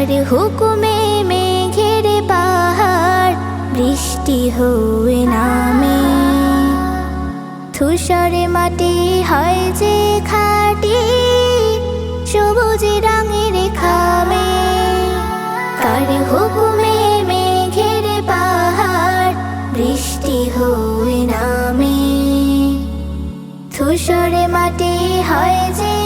কার হুকুমে মেঘের পাহাড়, বৃষ্টি হয়ে নামে। ধূসরে মাটি হয় যে খাটি, সবুজ রঙের খামে। কার হুকুমে মেঘের পাহাড়, বৃষ্টি হয়ে নামে। ধূসরে মাটি হয় যে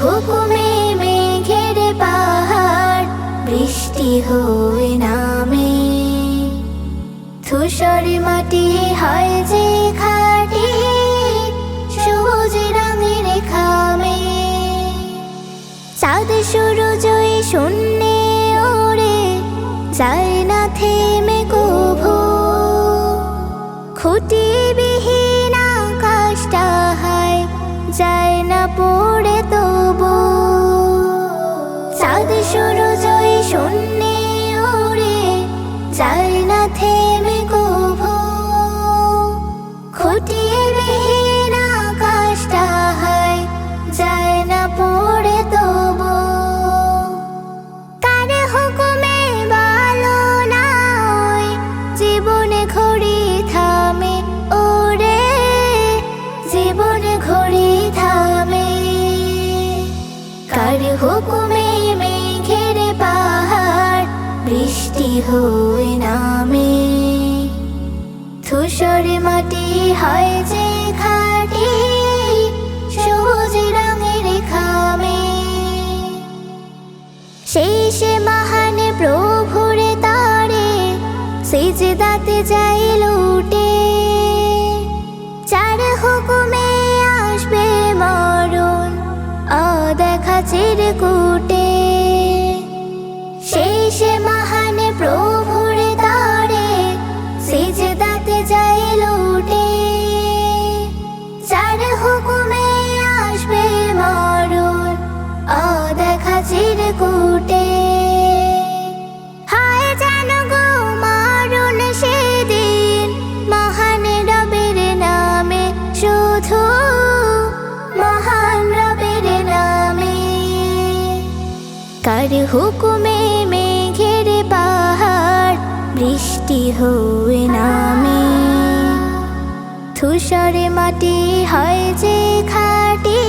হুকুমে মেঘের পাহাড়, বৃষ্টি হয়ে নামে। ধূসর মাটি হয় যে খাটি সবুজ রঙের খামে। চাঁদ জয় শূন্যে ওরে যায় না থেমে কভু। খুঁটি জয় শূন্যে ওরে যায় থেমে কভু খুঁটি বৃষ্টি হয়ে নামে। ধূসর মাটি হয় যে খাটি সবুজ রঙের খামে সেই সে মহান প্রভুরে তারে, সিজদাতে যাই লুটে। চার হুকুমে আসবে মরণ, অদেখা চিরকুটে। কার হুকুমে মেঘের পাহাড়, বৃষ্টি হয়ে নামে। ধূসরে মাটি হয় যে খাটি,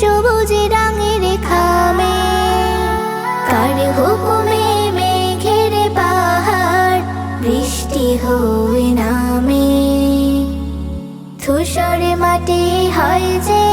সবুজ রঙের খামে। কার হুকুমে মেঘের পাহাড়, বৃষ্টি হয়ে নামে। ধূসরে মাটি হয় যে